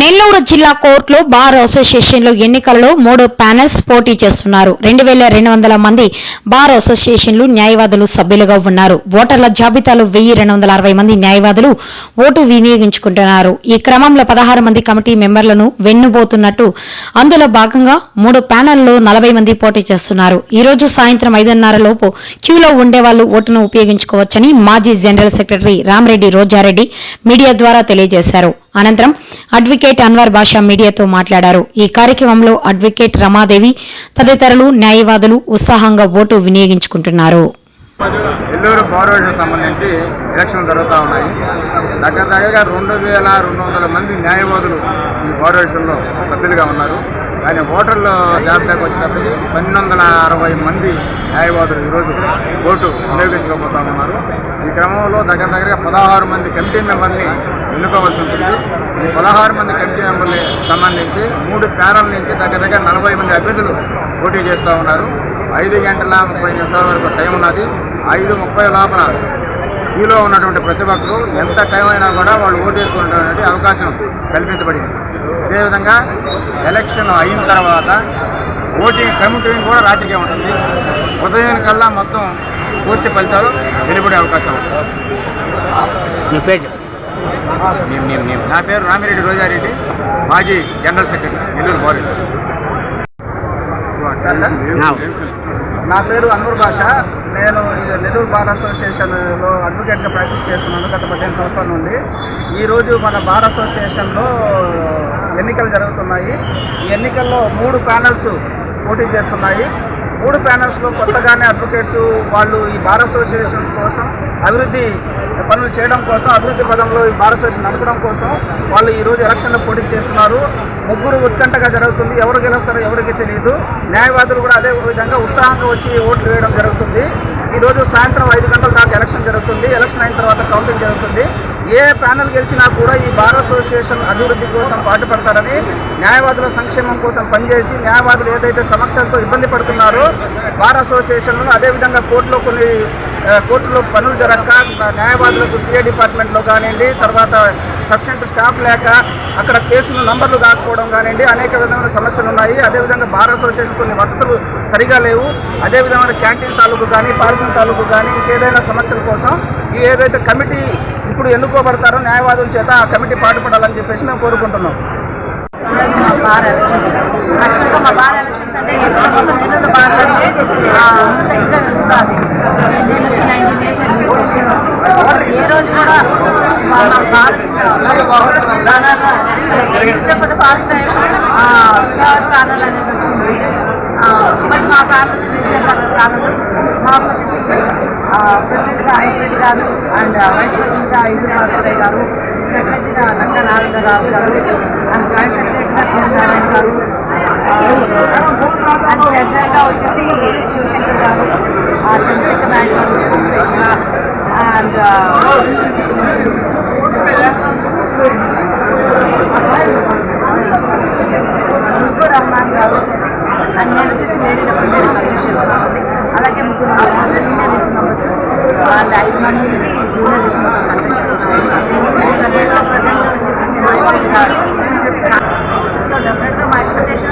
నెల్లూరు జిల్లా కోర్టులో బార్ అసోసియేషన్లు ఎన్నికలలో మూడు ప్యానెల్స్ పోటీ చేస్తున్నారు. రెండు వేల రెండు వందల మంది బార్ అసోసియేషన్లు న్యాయవాదులు సభ్యులుగా ఉన్నారు. ఓటర్ల జాబితాలో వెయ్యి రెండు వందల అరవై మంది న్యాయవాదులు ఓటు వినియోగించుకుంటున్నారు. ఈ క్రమంలో పదహారు మంది కమిటీ మెంబర్లను వెన్నుబోతున్నట్టు అందులో భాగంగా మూడు ప్యానెల్లో నలభై మంది పోటీ చేస్తున్నారు. ఈ రోజు సాయంత్రం ఐదున్నర లోపు క్యూలో ఉండే వాళ్ళు ఓటును ఉపయోగించుకోవచ్చని మాజీ general secretary Ramareddy Rojareddy media ద్వారా తెలియజేశారు. అనంతరం అడ్వకేట్ అన్వర్ బాషా మీడియాతో మాట్లాడారు. ఈ కార్యక్రమంలో అడ్వకేట్ రమాదేవి తదితరులు న్యాయవాదులు ఉత్సాహంగా ఓటు వినియోగించుకుంటున్నారు. నెల్లూరు పౌరవేషన్ సంబంధించి ఎలక్షన్లు జరుగుతూ ఉన్నాయి. దగ్గర దగ్గరగా రెండు వేల రెండు వందల మంది న్యాయవాదులు ఈ పౌరవేషన్లో సభ్యులుగా ఉన్నారు. కానీ ఓటర్ల జాబితాకు వచ్చినప్పటికీ పన్నెండు వందల అరవై మంది న్యాయవాదులు ఈరోజు ఓటు వినియోగించుకోబోతా ఉన్నారు. ఈ క్రమంలో దగ్గర దగ్గరగా పదహారు మంది కమిటీ మెంబర్ని ఎన్నుకోవాల్సి ఉంటుంది. ఈ పదహారు మంది కమిటీ మెంబర్ని సంబంధించి మూడు ప్యానల్ నుంచి దగ్గర దగ్గర నలభై మంది అభ్యర్థులు పోటీ చేస్తూ ఉన్నారు. ఐదు గంటల ముప్పై నిమిషాల వరకు టైం ఉన్నది. ఐదు ముప్పై లోపల క్యూలో ఉన్నటువంటి ప్రతి ఒక్కరు ఎంత టైం అయినా కూడా వాళ్ళు ఓటు వేసుకునేటువంటి అవకాశం కల్పించబడింది. అదేవిధంగా ఎలక్షన్ అయిన తర్వాత ఓటింగ్ కమిటీ కూడా రాజకీయం ఉంటుంది. ఉదయం కల్లా మొత్తం పూర్తి ఫలితాలు వెలువడే అవకాశం ఉంటుంది నీ పేరు? చెప్పు. నేను నేను నేను నా పేరు రామిరెడ్డి రోజారెడ్డి. మాజీ జనరల్ సెక్రటరీ నెల్లూరు బారీ నా. నా పేరు అన్వర్ భాష. నేను నెల్లూరు బార్ అసోసియేషన్లో అడ్వకేట్గా ప్రాక్టీస్ చేస్తున్నాను గత పదిహేను సంవత్సరాల నుండి. ఈరోజు మన బార్ అసోసియేషన్లో ఎన్నికలు జరుగుతున్నాయి. ఈ ఎన్నికల్లో మూడు ప్యానల్స్ పోటీ చేస్తున్నాయి. మూడు ప్యానల్స్లో కొత్తగానే అడ్వకేట్స్ వాళ్ళు ఈ బార్ అసోసియేషన్ కోసం అభివృద్ధి పనులు చేయడం కోసం అభివృద్ధి పదంలో ఈ బార్ అసోసియేషన్ నడపడం కోసం వాళ్ళు ఈరోజు ఎలక్షన్లో పోటీ చేస్తున్నారు. ముగ్గురు ఉత్కంఠగా జరుగుతుంది. ఎవరు గెలుస్తారో ఎవరికి తెలియదు న్యాయవాదులు కూడా అదే విధంగా ఉత్సాహంగా వచ్చి ఓట్లు వేయడం జరుగుతుంది. ఈరోజు సాయంత్రం ఐదు గంటల దాకా ఎలక్షన్ జరుగుతుంది. ఎలక్షన్ అయిన తర్వాత కౌంటింగ్ జరుగుతుంది. ఏ ప్యానల్ గెలిచినా కూడా ఈ బార్ అసోసియేషన్ అభివృద్ధి కోసం పాటుపడతారని న్యాయవాదుల సంక్షేమం కోసం పనిచేసి న్యాయవాదులు ఏదైతే సమస్యలతో ఇబ్బంది పడుతున్నారో బార్ అసోసియేషన్లో అదేవిధంగా కోర్టులో కొన్ని కోర్టులో పనులు జరగక న్యాయవాదులకు సిఏ డిపార్ట్మెంట్లో కానివ్వండి తర్వాత సఫిషియెంట్ స్టాఫ్ లేక అక్కడ కేసులు నంబర్లు కాకపోవడం కానివ్వండి అనేక విధమైన సమస్యలు ఉన్నాయి అదేవిధంగా బార్ అసోసియేషన్ కొన్ని వసతులు సరిగా లేవు. అదేవిధమైన క్యాంటీన్ తాలూకు కానీ పార్కింగ్ తాలూకు కానీ ఇంకేదైనా సమస్యల కోసం ఏదైతే కమిటీ ఇప్పుడు ఎన్నుకోబడతారో న్యాయవాదుల చేత ఆ కమిటీ పాటుపడాలని చెప్పేసి మేము కోరుకుంటున్నాం. మా బార్ ఏ రోజు కూడా మా ఫస్ట్ టైం థర్డ్ ప్యానల్ అనేది వచ్చింది బట్ మా ప్యానల్ వచ్చి విజయ ప్యానల్ మాకు వచ్చేసి ప్రెసిడెంట్గా అనిల్ గారు అండ్ వైస్ ప్రెసిడెంట్గా ఇదురు మార్పురయ్య గారు సెక్రటరీగా నక్క నారాయణ నారాయణరావు గారు అండ్ జాయింట్ సెక్రటరీగా ఎన్ నారాయణ గారు అండ్ ట్రెజరర్గా వచ్చేసి శివశంకర్ గారు చంద్రశేఖర్ నాయుడు గారు అండ్ Gracias.